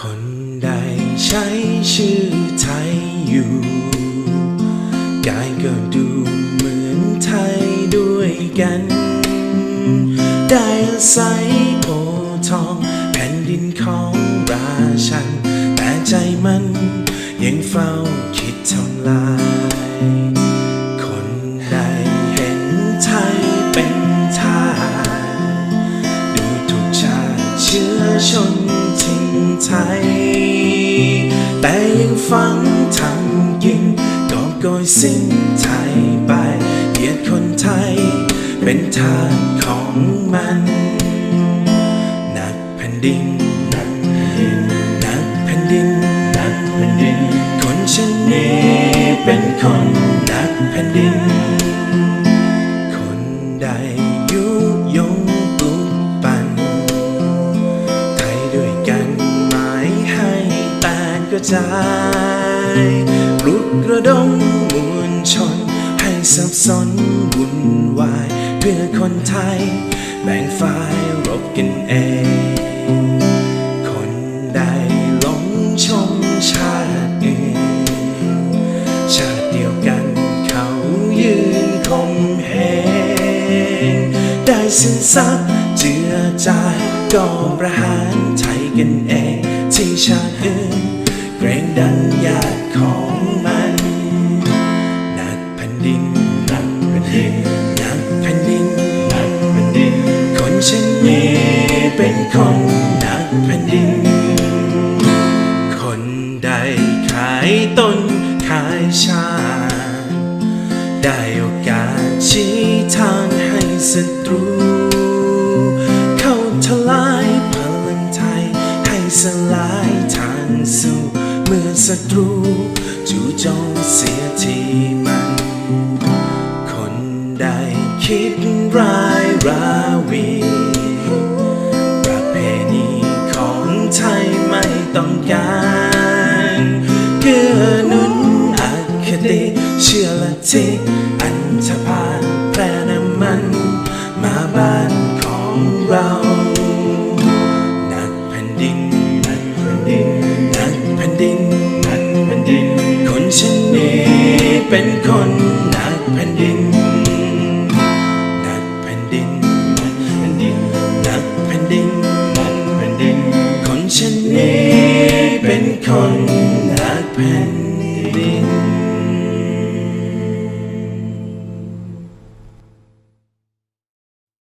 คนใดใช้ชื่อไทยอยู่ กายก็ดูเหมือนไทยด้วยกัน ได้อาศัยโอทอง แผ่นดินของราชัน แต่ใจมันยังเฝ้าคิดทำลาย คนใดเห็นไทยเป็นทาสดูถูกชาติเชื้อชน ไทย แต่ยังฟังทำกินกอบโกยสิ้นไทยไปเหยียดคนไทย เป็นทาสของมันหนักแผ่นดิน ระจายปลุกระดมมวลชน ให้สับสนวุ่นวาย เพื่อคนไทย แบ่งฝ่ายรบกันเอง คนใดหลงชมชาติอื่น ชาติเดียวกันเขายืนคงเหงได้สินทรัพย์เจือจายก็ประหารไทยกันเองที่ชาติอื่น เกรงดังญาติของมันหนักแผ่นดินหนักแผ่นดินหนักแผ่นดินหนักแผ่นดิน คนเช่นนี้เป็นคนหนักแผ่นดิน คนใดขายตนขายชาติได้โอกาสชี้ทางให้ศัตรู เข้าทลายพลังไทยให้สลายทางสู้ เมื่อศัตรูจู่โจมเสียทีมัน คนใดคิดร้ายราวี เป็นคนหนักแผ่นดินหนักแผ่นดินแผ่นดินหนักแผ่นดินหนักแผ่นดิน คนเช่นนี้เป็นคนหนักแผ่น